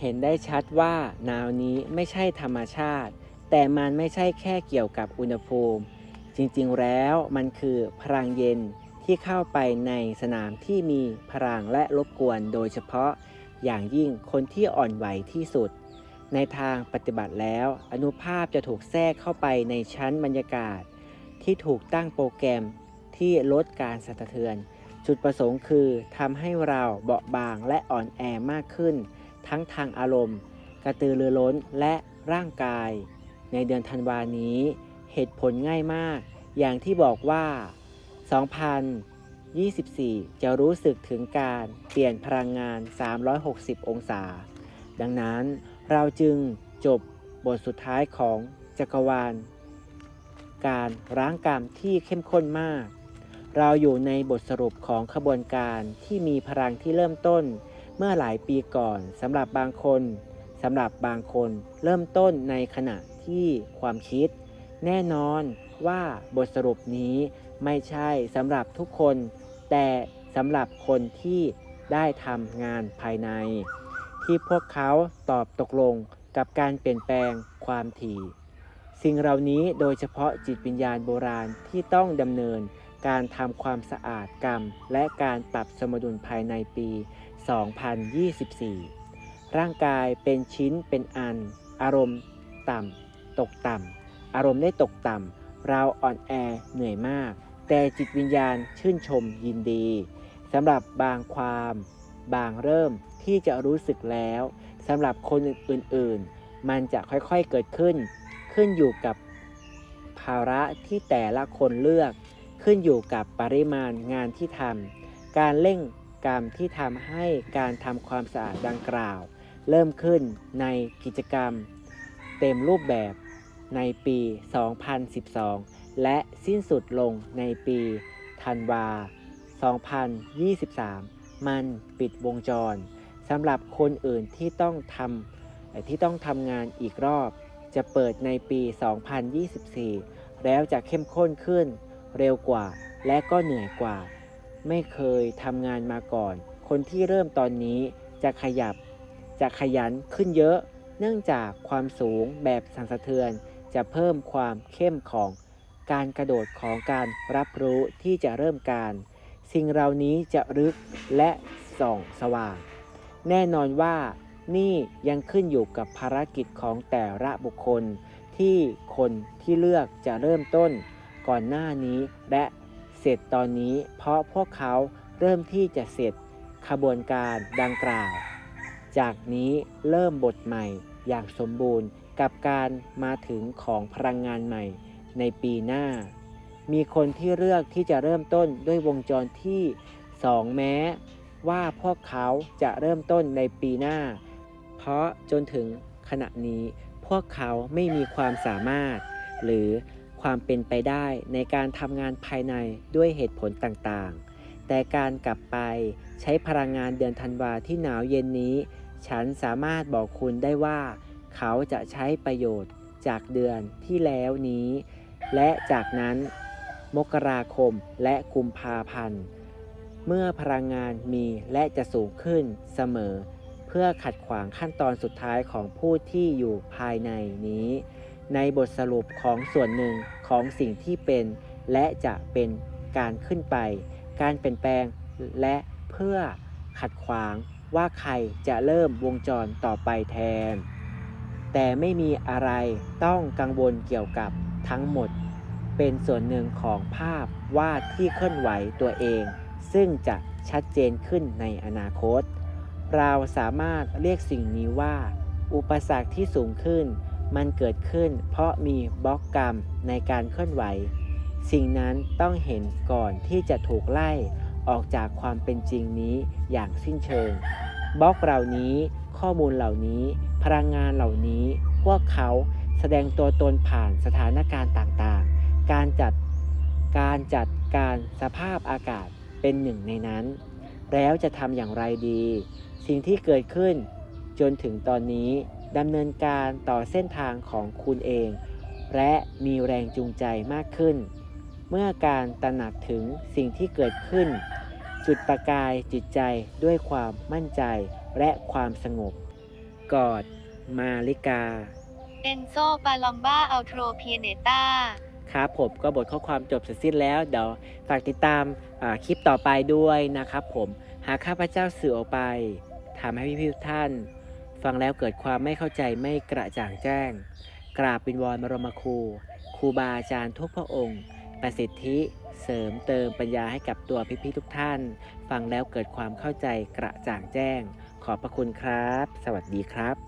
เห็นได้ชัดว่าหนาวนี้ไม่ใช่ธรรมชาติ แต่มันไม่ใช่แค่เกี่ยวกับอุณหภูมิ จริงๆแล้วมันคือพลังเย็นที่เข้าไปในสนามที่มีพลังและรบกวนโดยเฉพาะอย่างยิ่งคนที่อ่อนไหวที่สุด ในทางปฏิบัติแล้ว อนุภาพจะถูกแทรกเข้าไปในชั้นบรรยากาศ ที่ถูกตั้งโปรแกรมที่ลดการสั่นสะเทือน จุดประสงค์คือทำให้เราเบาบางและอ่อนแอมากขึ้น ทั้งทางอารมณ์ กระตือรือร้นและร่างกาย ในเดือนธันวานี้ เหตุผลง่ายมาก อย่างที่บอกว่า 2024 จะรู้สึกถึงการเปลี่ยนพลังงาน 360 องศา ดังนั้นเราจึงจบบทสุดท้ายของจักรวาล การร้างกรรมที่เข้มข้นมาก เราอยู่ในบทสรุปของขบวนการที่มีพลังที่เริ่มต้น เมื่อหลายปีก่อนสำหรับบางคนสำหรับบางคนเริ่มต้นในขณะที่ความคิด แน่นอนว่าบทสรุปนี้ไม่ใช่สำหรับทุกคน แต่สำหรับคนที่ได้ทำงานภายใน ที่พวกเขาตอบตกลงกับการเปลี่ยนแปลงความถี่ สิ่งเหล่านี้โดยเฉพาะจิตวิญญาณโบราณที่ต้องดำเนิน การทำความสะอาดกรรม และการปรับสมดุลภายในปี 2024 ร่างกายเป็นชิ้นเป็นอัน อารมณ์ต่ำตกต่ำ อารมณ์ได้ตกต่ำ เราอ่อนแอเหนื่อยมาก แต่จิตวิญญาณชื่นชมยินดีสำหรับบางความ บางเริ่มที่จะรู้สึกแล้วสำหรับคนอื่นๆ มันจะค่อยๆเกิดขึ้น ขึ้นอยู่กับภาระที่แต่ละคนเลือก ขึ้นอยู่กับปริมาณงานที่ทำการเร่งกรรมที่ทำให้การทำความสะอาดดังกล่าว เริ่มขึ้นในกิจกรรม เต็มรูปแบบในปี 2012 และสิ้นสุดลงในปีธันวา 2023 มันปิดวงจรสำหรับคนอื่นที่ต้องทำที่ต้องทำงานอีกรอบ จะเปิดในปี 2024 แล้วจะเข้มข้นขึ้น เร็วกว่า และก็เหนื่อยกว่า ไม่เคยทำงานมาก่อน คนที่เริ่มตอนนี้จะขยับ จะขยันขึ้นเยอะ เนื่องจากความสูงแบบสั่นสะเทือน จะเพิ่มความเข้มของการกระโดดของการรับรู้ที่จะเริ่มการ สิ่งเหล่านี้จะลึกและส่องสว่าง แน่นอนว่านี่ยังขึ้นอยู่กับภารกิจของแต่ละบุคคลที่คนที่เลือกจะเริ่มต้น ก่อนหน้านี้ และเสร็จตอนนี้เพราะพวกเขาเริ่มที่จะเสร็จขบวนการดังกล่าว จากนี้เริ่มบทใหม่อย่างสมบูรณ์กับการมาถึงของพลังงานใหม่ในปีหน้า มีคนที่เลือกที่จะเริ่มต้นด้วยวงจรที่ 2 แม้ ว่าพวกเขาจะเริ่มต้นในปีหน้า เพราะจนถึงขณะนี้พวกเขาไม่มีความสามารถ หรือ ความเป็นไปได้ในการทำงานภายในด้วยเหตุผลต่างๆ แต่การกลับไปใช้พลังงานเดือนธันวาที่หนาวเย็นนี้ ฉันสามารถบอกคุณได้ว่า เขาจะใช้ประโยชน์จากเดือนที่แล้วนี้ และจากนั้น มกราคมและกุมภาพันธ์ เมื่อพลังงานมีและจะสูงขึ้นเสมอ เพื่อขัดขวางขั้นตอนสุดท้ายของผู้ที่อยู่ภายในนี้ ในบทสรุปของส่วนหนึ่งของสิ่งที่เป็น และจะเป็นการขึ้นไป การเปลี่ยนแปลงและเพื่อขัดขวางว่าใครจะเริ่มวงจรต่อไปแทน แต่ไม่มีอะไรต้องกังวลเกี่ยวกับทั้งหมด เป็นส่วนหนึ่งของภาพวาดที่เคลื่อนไหวตัวเอง ซึ่งจะชัดเจนขึ้นในอนาคต เราสามารถเรียกสิ่งนี้ว่า อุปสรรคที่สูงขึ้น มันเกิดขึ้นเพราะมีบล็อกกรรมในการเคลื่อนไหว สิ่งนั้นต้องเห็นก่อนที่จะถูกไล่ออกจากความเป็นจริงนี้อย่างสิ้นเชิงบล็อกเหล่านี้ ข้อมูลเหล่านี้ พลังงานเหล่านี้ พวกเขาแสดงตัวตนผ่านสถานการณ์ต่างๆ การจัดการจัดการสภาพอากาศเป็นหนึ่งในนั้น แล้วจะทำอย่างไรดี สิ่งที่เกิดขึ้นจนถึงตอนนี้ ดำเนินการต่อเส้นทางของคุณเอง และมีแรงจูงใจมากขึ้น เมื่อการตระหนักถึงสิ่งที่เกิดขึ้น จุดประกายจิตใจด้วยความมั่นใจและความสงบ กอด มาริกา เอนโซปาลอมบ้าอัลโทรเพียเนต้าครับผมก็บทข้อความจบเสร็จสิ้นแล้วเดี๋ยวฝากติดตามอ่าคลิปต่อไปด้วยนะครับผมหากข้าพเจ้าสื่อออกไปทำให้พี่ๆทุกท่าน ฟังแล้วเกิดความไม่เข้าใจไม่กระจ่างแจ้ง กราบวินวอนบรมครูครูบาอาจารย์ทุกพระองค์ ประสิทธิเสริมเติมปัญญาให้กับตัวพี่ๆทุกท่าน ฟังแล้วเกิดความเข้าใจกระจ่างแจ้ง ขอบพระคุณครับ สวัสดีครับ